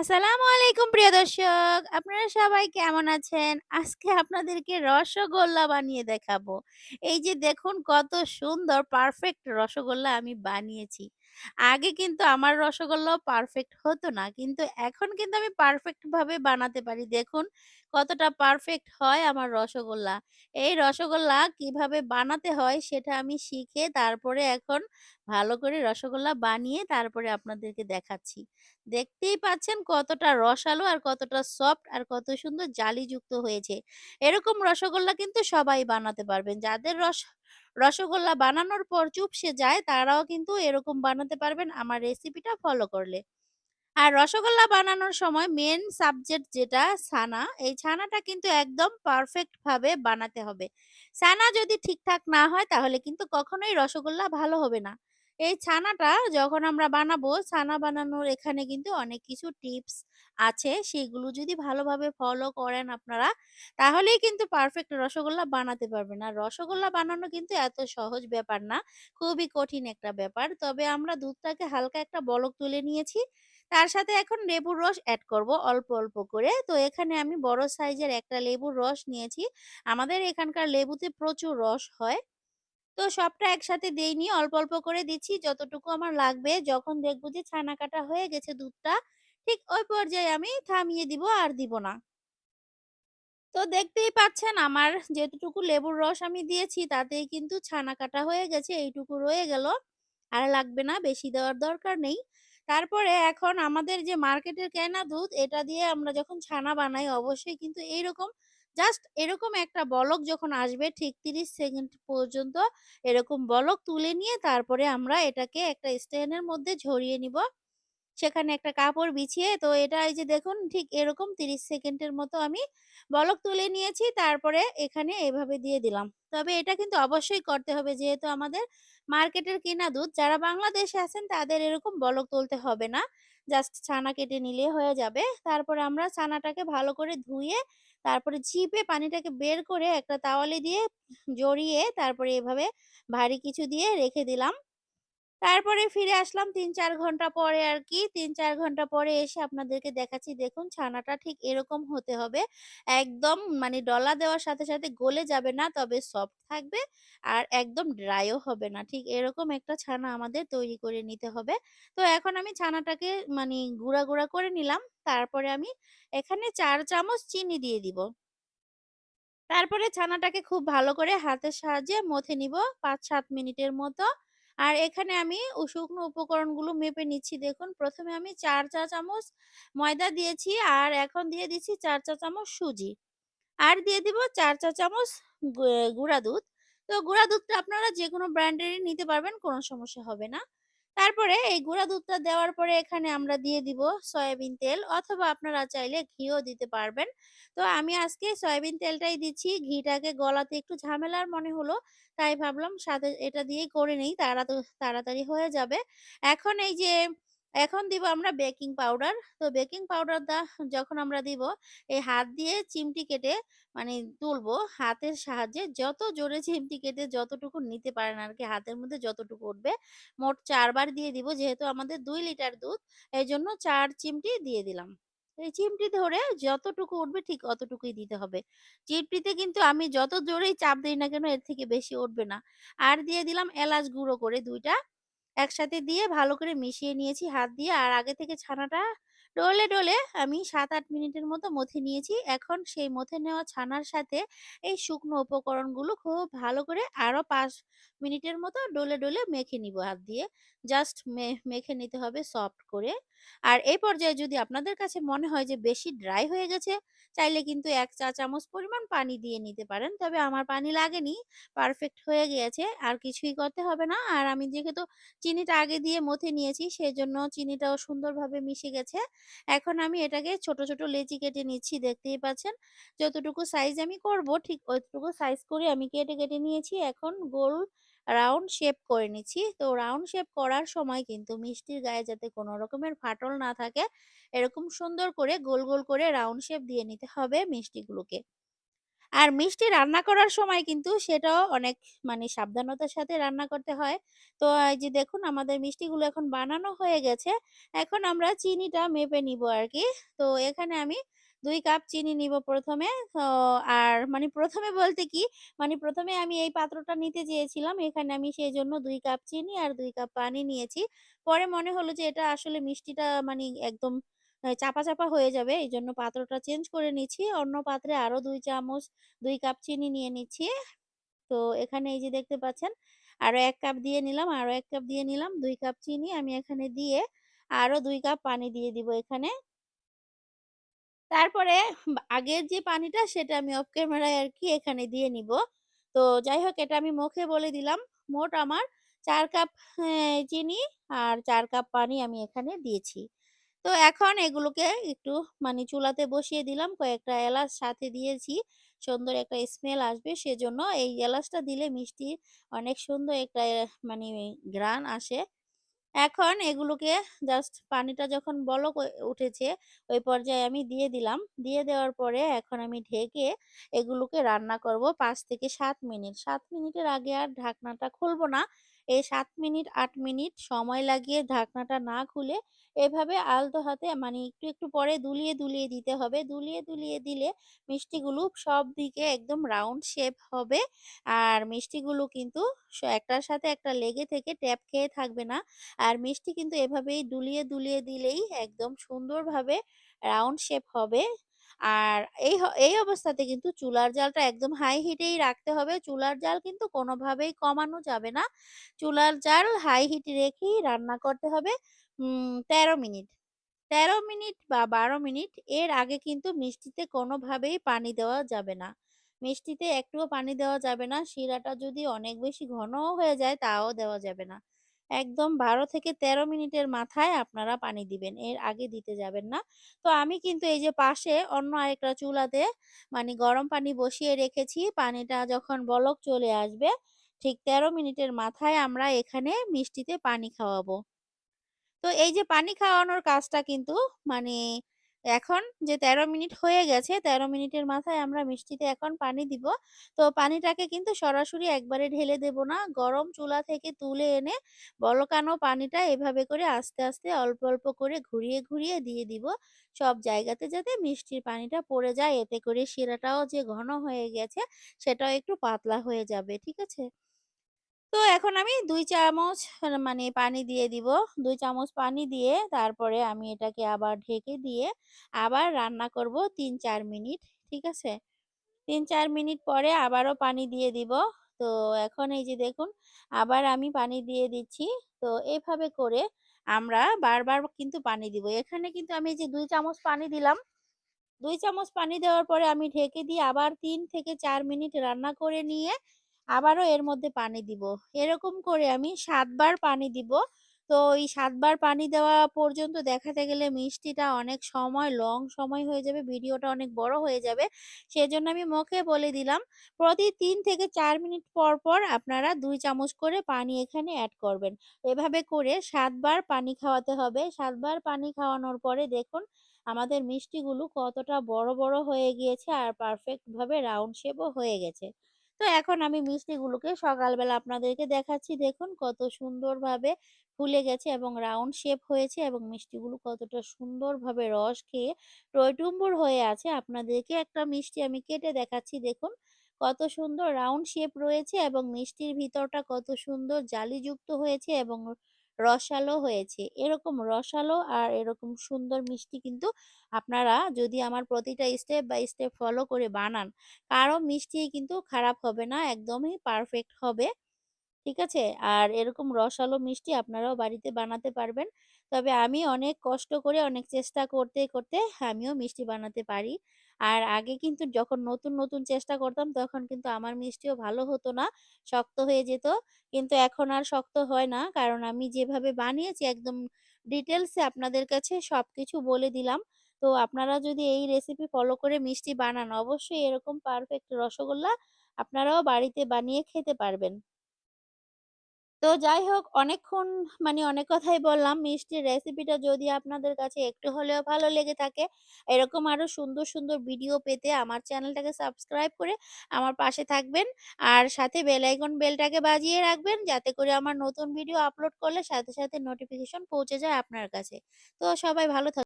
আসসালামু আলাইকুম প্রিয় দর্শক। আপনারা সবাই কেমন আছেন? আজকে আপনাদেরকে রসগোল্লা বানিয়ে দেখাবো। এই যে দেখুন, কত সুন্দর পারফেক্ট রসগোল্লা আমি বানিয়েছি। আগে কিন্তু আমার রসগোল্লাও পারফেক্ট হতো না। কিন্তু এখন কিন্তু আমি পারফেক্টভাবে বানাতে পারি। দেখুন কতটা পারফেক্ট হয় আমার রসগোল্লা। এই রসগোল্লা কীভাবে বানাতে হয় সেটা আমি শিখে তারপরে এখন ভালো করে রসগোল্লা বানিয়ে তারপরে আপনাদেরকে দেখাচ্ছি। দেখতেই পাচ্ছেন কতটা রসালো আর কতটা সফট আর কত সুন্দর জালিযুক্ত হয়েছে। এরকম রসগোল্লা কিন্তু সবাই বানাতে পারবেন। যাদের রস, রসগোল্লা বানানোর পর চুপসে যায় তারাও কিন্তু এরকম বানাতে পারবেন আমার রেসিপিটা ফলো করলে। আর রসগোল্লা বানানোর সময় মেন সাবজেক্ট যেটা ছানা, এই ছানাটা কিন্তু একদম পারফেক্ট ভাবে বানাতে হবে। ছানা যদি ঠিকঠাক না হয় তাহলে কিন্তু কখনোই রসগোল্লা ভালো হবে না। এই ছানাটা যখন আমরা বানাবো, ছানা বানানোর এখানে কিন্তু অনেক কিছু টিপস আছে। সেগুলো যদি ভালোভাবে ফলো করেন আপনারা, তাহলেই কিন্তু পারফেক্ট রসগোল্লা বানাতে পারবেন। আর রসগোল্লা বানানো কিন্তু এত সহজ ব্যাপার না। খুবই কঠিন একটা ব্যাপার। তবে আমরা দুধটাকে হালকা একটা বলক তুলে নিয়েছি। তার সাথে এখন লেবুর রস অ্যাড করব অল্প, অল্প করে। তো এখানে আমি বড় সাইজের একটা লেবুর রস নিয়েছি। আমাদের এখানকার লেবুতে প্রচুর রস হয়। তো সবটা একসাথে দেইনি। অল্প, অল্প করে দিচ্ছি যতটুকু আমার লাগবে। যখন দেখব যে ছানা কাটা হয়ে গেছে দুধটা, ঠিক ওই পর্যায়ে আমি থামিয়ে দিব আর দিব না। তো দেখতেই পাচ্ছেন আমার যেতটুকু লেবুর রস আমি দিয়েছি তাতেই কিন্তু ছানা কাটা হয়ে গেছে। এইটুকু রয়ে গেল। আর লাগবে না, বেশি দেওয়ার দরকার নেই। তারপরে এখন আমাদের যে মার্কেটের কেনা দুধ, এটা দিয়ে আমরা যখন ছানা বানাই, অবশ্যই কিন্তু এইরকম জাস্ট এরকম একটা বলক যখন আসবে ঠিক ৩০ সেকেন্ড পর্যন্ত এরকম বলক তুলে নিয়ে তারপরে আমরা এটাকে একটা স্ট্যান্ডের মধ্যে ঝরিয়ে নিব। সেখানে একটা কাপড় বিছিয়ে, তো এটা এই যে দেখুন, ঠিক এরকম ৩০ সেকেন্ডের মতো আমি বলক তুলে নিয়েছি। তারপরে এখানে এভাবে দিয়ে দিলাম। তবে এটা কিন্তু অবশ্যই করতে হবে, যেহেতু আমাদের মার্কেটের কেনা দুধ। যারা বাংলাদেশে আছেন তাদের এরকম বলক তুলতে হবে না। জাস্ট ছানা কেটে নিলে হয়ে যাবে। তারপরে আমরা ছানাটাকে ভালো করে ধুয়ে, তারপরে চিপে পানিটাকে বের করে একটা তাওয়ালে দিয়ে জড়িয়ে, তারপরে এভাবে ভারী কিছু দিয়ে রেখে দিলাম। তারপরে ফিরে আসলাম ৩-৪ ঘণ্টা পরে আর কি তিন চার ঘণ্টা পরে এসে আপনাদেরকে দেখাচ্ছি দেখুন ছানাটা ঠিক এরকম হতে হবে। একদম মানে ডলা দেওয়ার সাথে, সাথে গলে যাবে না তবে সফট থাকবে আর একদম ড্রাইও হবে না। ঠিক এরকম একটা ছানা আমাদের তৈরি করে নিতে হবে। তো এখন আমি ছানাটাকে মানে গুঁড়া, গুঁড়া করে নিলাম। তারপরে আমি এখানে চার চামচ চিনি দিয়ে দিব। তারপরে ছানাটাকে খুব ভালো করে হাতের সাহায্যে মথে নিব ৫-৭ মিনিটের মতো। আর এখানে আমি শুকনো উপকরণগুলো মেপে নিচ্ছি দেখুন। প্রথমে আমি চার চা চামচ ময়দা দিয়েছি আর এখন দিয়ে দিচ্ছি চার চা চামচ সুজি। আর দিয়ে দিব চার চা চামচ গুঁড়া দুধ। তো গুঁড়া দুধটা আপনারা যে কোনো ব্র্যান্ডেরই নিতে পারবেন, কোনো সমস্যা হবে না। তারপরে এই গুঁড়া দুধটা দেওয়ার পরে এখানে আমরা দিয়ে দিব সয়াবিন তেল অথবা আপনারা চাইলে ঘিও দিতে পারবেন। তো আমি আজকে সয়াবিন তেলটাই দিচ্ছি। ঘিটাকে গলাতে একটু ঝামেলার মনে হলো। তাই ভাবলাম সাথে এটা দিয়েই করে নিই তাড়াতাড়ি হয়ে যাবে। এখন এই যে এখন দিব আমরা বেকিং পাউডার। তো বেকিং পাউডারটা যখন আমরা দিব, এই হাত দিয়ে চিমটি কেটে মানে তুলবো হাতের সাহায্যে, যত জোরে চিমটি কেটে যতটুকু নিতে পারেন আরকি, হাতের মধ্যে যতটুকু উঠবে। মোট ৪ বার দিয়ে দিব, যেহেতু আমাদের ২ লিটার দুধ এজন্য ৪ চিমটি দিয়ে দিলাম। এই চিমটি ধরে যতটুকু উঠবে ঠিক অতটুকুই দিতে হবে। চিমটিতে কিন্তু আমি যত জোরেই চাপ দিই না কেন, এর থেকে বেশি উঠবে না। আর দিয়ে দিলাম এলাচ গুঁড়ো করে ২ টা। একসাথে দিয়ে ভালো করে মিশিয়ে নিয়েছি হাত দিয়ে। আর আগে থেকে ছানাটা ডলে, ডলে আমি ৭-৮ মিনিটের মতো মথে নিয়েছি। এখন সেই মথে নেওয়া ছানার সাথে এই শুকনো উপকরণগুলো খুব ভালো করে আরও পাঁচ মিনিটের মতো ডলে, ডলে মেখে নিব হাত দিয়ে। জাস্ট মেখে নিতে হবে সফট করে। আর এই পর্যায়ে যদি আপনাদের কাছে মনে হয় যে বেশি ড্রাই হয়ে গেছে, চাইলে কিন্তু এক চা চামচ পরিমাণ পানি দিয়ে নিতে পারেন। তবে আমার পানি লাগেনি। পারফেক্ট হয়ে গিয়েছে। আর কিছুই করতে হবে না। আর আমি যেহেতু চিনিটা আগে দিয়ে মথে নিয়েছি সেই জন্য চিনিটাও সুন্দরভাবে মিশে গেছে। এখন আমি এটাকে ছোট, ছোট লেচি কেটে নিচ্ছি দেখতেই পাচ্ছেন। যতটুকু সাইজ আমি করব ঠিক অতটুকু সাইজ করে আমি কেটে, কেটে নিয়েছি। এখন গোল রাউন্ড শেপ করে নিচ্ছি। তো রাউন্ড শেপ করার সময় কিন্তু মিষ্টির গায়ে যাতে কোনো রকমের ফাটল না থাকে এরকম সুন্দর করে গোল, গোল করে রাউন্ড শেপ দিয়ে নিতে হবে মিষ্টিগুলোকে। আর মিষ্টি রান্না করার সময় কিন্তু সেটাও অনেক মানে সাবধানতার সাথে রান্না করতে হয়। তো এই যে দেখুন আমাদের মিষ্টিগুলো এখন বানানো হয়ে গেছে। এখন আমরা চিনিটা মেপে নিব আর কি তো এখানে আমি ২ কাপ চিনি নিব প্রথমে আর মানে প্রথমে বলতে কি, মানে প্রথমে আমি এই পাত্রটা নিতে চেয়েছিলাম। এখানে আমি সেই জন্য দুই কাপ চিনি আর দুই কাপ পানি নিয়েছি। পরে মনে হলো যে এটা আসলে মিষ্টিটা মানে একদম চাপা, চাপা হয়ে যাবে। এই জন্য পাত্রটা চেঞ্জ করে নিচ্ছি। অন্য পাত্রে আরও দুই চামচ দুই কাপ চিনি নিয়ে নিচ্ছি। তো এখানে এই যে দেখতে পাচ্ছেন আরও এক কাপ দিয়ে নিলাম, আরও এক কাপ দিয়ে নিলাম। দুই কাপ চিনি আমি এখানে দিয়ে আরও দুই কাপ পানি দিয়ে দিব এখানে। তারপরে আগের যে পানিটা সেটা আমি অফ ক্যামেরায় আর কি এখানে দিয়ে নিব তো যাই হোক এটা আমি মুখে বলে দিলাম। মোট আমার চার কাপ হ্যাঁ, চিনি আর চার কাপ পানি আমি এখানে দিয়েছি। তো এখন এগুলোকে একটু মানে চুলাতে বসিয়ে দিলাম। কয়েকটা এলাচ সাথে দিয়েছি। সুন্দর একটা স্মেল আসবে সেজন্য এই এলাচটা দিলে মিষ্টি অনেক সুন্দর একটা মানে ঘ্রাণ আসে। এখন এগুলোকে জাস্ট পানিটা যখন বলক উঠেছে, ওই পর্যায়ে আমি দিয়ে দিলাম। দিয়ে দেওয়ার পরে এখন আমি ঢেকে এগুলোকে রান্না করব পাঁচ থেকে সাত মিনিট। সাত মিনিটের আগে আর ঢাকনাটা খুলবো না। এই সাত মিনিট আট মিনিট সময় লাগিয়ে ঢাকনাটা না খুলে এভাবে আলতো হাতে মানে একটু, একটু পরে দুলিয়ে, দুলিয়ে দিতে হবে। দুলিয়ে, দুলিয়ে দিলে মিষ্টিগুলো সব দিকে একদম রাউন্ড শেপ হবে। আর মিষ্টিগুলো কিন্তু একটার সাথে একটা লেগে থেকে ট্যাপ খেয়ে থাকবে না। আর মিষ্টি কিন্তু এভাবেই দুলিয়ে, দুলিয়ে দিলেই একদম সুন্দরভাবে রাউন্ড শেপ হবে। আর এই এই অবস্থাতে কিন্তু চুলার জালটা একদম হাই হিটেই রাখতে হবে। চুলার জাল কিন্তু কোনোভাবেই কমানো যাবে না। চুলার জাল হাই হিট রেখেই রান্না করতে হবে ১৩ মিনিট। ১৩ মিনিট বা ১২ মিনিট এর আগে কিন্তু মিষ্টিতে কোনোভাবেই পানি দেওয়া যাবে না। মিষ্টিতে একটুও পানি দেওয়া যাবে না। শিরাটা যদি অনেক বেশি ঘনও হয়ে যায় তাও দেওয়া যাবে না। একদম ১২ থেকে ১৩ মিনিটের মাথায় আপনারা পানি দিবেন। এর আগে দিতে যাবেন না। তো আমি কিন্তু এই যে পাশে অন্য আরেকটা চুলাতে মানে গরম পানি বসিয়ে রেখেছি। পানিটা যখন বলক চলে আসবে, ঠিক ১৩ মিনিটের মাথায় আমরা এখানে মিষ্টিতে পানি খাওয়াবো। তো এই যে পানি খাওয়ানোর কাজটা কিন্তু মানে এখন যে ১৩ মিনিট হয়ে গেছে, ১৩ মিনিটের মাথায় আমরা মিষ্টিতে এখন পানি দিব। তো পানিটাকে কিন্তু সরাসরি একবারে ঢেলে দেব না। গরম চুলা থেকে তুলে এনে বলকানো পানিটা এভাবে করে আস্তে, আস্তে অল্প, অল্প করে ঘুরিয়ে, ঘুরিয়ে দিয়ে দিব। সব জায়গাতে যাতে মিষ্টির পানিটা পড়ে যায়। এতে করে শিরাটাও যে ঘন হয়ে গেছে সেটাও একটু পাতলা হয়ে যাবে। ঠিক আছে? তো এখন আমি দুই চামচ মানে পানি দিয়ে দিব। দুই চামচ পানি দিয়ে তারপরে আমি এটাকে আবার ঢেকে দিয়ে আবার রান্না করব ৩-৪ মিনিট। ঠিক আছে? ৩-৪ মিনিট পরে আবারও পানি দিয়ে দিব। তো এখন এই যে দেখুন, আবার আমি পানি দিয়ে দিচ্ছি। তো এভাবে করে আমরা বারবার কিন্তু পানি দিব। এখানে কিন্তু আমি যে দুই চামচ পানি দিলাম দুই চামচ পানি দেওয়ার পরে আমি ঢেকে দিয়ে আবার তিন থেকে চার মিনিট রান্না করে নিয়ে আবারও এর মধ্যে পানি দিব। এরকম করে আমি সাতবার পানি দিব। তো এই সাতবার পানি দেওয়া পর্যন্ত দেখাতে গেলে মিষ্টিটা অনেক সময় লং সময় হয়ে যাবে, ভিডিওটা অনেক বড় হয়ে যাবে। সেজন্য আমি মুখে বলে দিলাম, প্রতি তিন থেকে চার মিনিট পর, পর আপনারা দুই চামচ করে পানি এখানে অ্যাড করবেন। এভাবে করে সাতবার পানি খাওয়াতে হবে। সাতবার পানি খাওয়ানোর পরে দেখুন আমাদের মিষ্টিগুলো কতটা বড়, বড় হয়ে গিয়েছে আর পারফেক্টভাবে রাউন্ড শেপও হয়ে গেছে। তো এখন আমি মিষ্টিগুলোকে সকালবেলা আপনাদেরকে দেখাচ্ছি। দেখুন কত সুন্দরভাবে ফুলে গেছে এবং রাউন্ড শেপ হয়েছে এবং মিষ্টিগুলো কতটা সুন্দরভাবে রস খেয়ে টয়টুম্বুর হয়ে আছে। আপনাদেরকে একটা মিষ্টি আমি কেটে দেখাচ্ছি দেখুন। কত সুন্দর রাউন্ড শেপ রয়েছে এবং মিষ্টির ভিতরটা কত সুন্দর জালিযুক্ত হয়েছে এবং রসালো হয়েছে। এরকম রসালো আর এরকম সুন্দর মিষ্টি কিন্তু আপনারা যদি আমার প্রতিটা স্টেপ বাই স্টেপ ফলো করে বানান, কারও মিষ্টি কিন্তু খারাপ হবে না, একদমই পারফেক্ট হবে। ঠিক আছে? আর এরকম রসালো মিষ্টি আপনারাও বাড়িতে বানাতে পারবেন। তবে আমি অনেক কষ্ট করে অনেক চেষ্টা করতে, করতে আমিও মিষ্টি বানাতে পারি। আর আগে কিন্তু যখন নতুন, নতুন চেষ্টা করতাম তখন কিন্তু আমার মিষ্টিও ভালো হতো না, শক্ত হয়ে যেত। কিন্তু এখন আর শক্ত হয় না। কারণ আমি যেভাবে বানিয়েছি একদম ডিটেলসে আপনাদের কাছে সব কিছু বলে দিলাম। তো আপনারা যদি এই রেসিপি ফলো করে মিষ্টি বানান অবশ্যই এরকম পারফেক্ট রসগোল্লা আপনারাও বাড়িতে বানিয়ে খেতে পারবেন। তো যাই হোক অনেকক্ষণ মানে অনেক কথাই বললাম। মিষ্টির রেসিপিটা যদি আপনাদের কাছে একটু হলেও ভালো লেগে থাকে, এরকম আরও সুন্দর, সুন্দর ভিডিও পেতে আমার চ্যানেলটাকে সাবস্ক্রাইব করে আমার পাশে থাকবেন। আর সাথে বেল আইকন বেলটাকে বাজিয়ে রাখবেন যাতে করে আমার নতুন ভিডিও আপলোড করলে সাথে, সাথে নোটিফিকেশন পৌঁছে যায় আপনার কাছে। তো সবাই ভালো থাক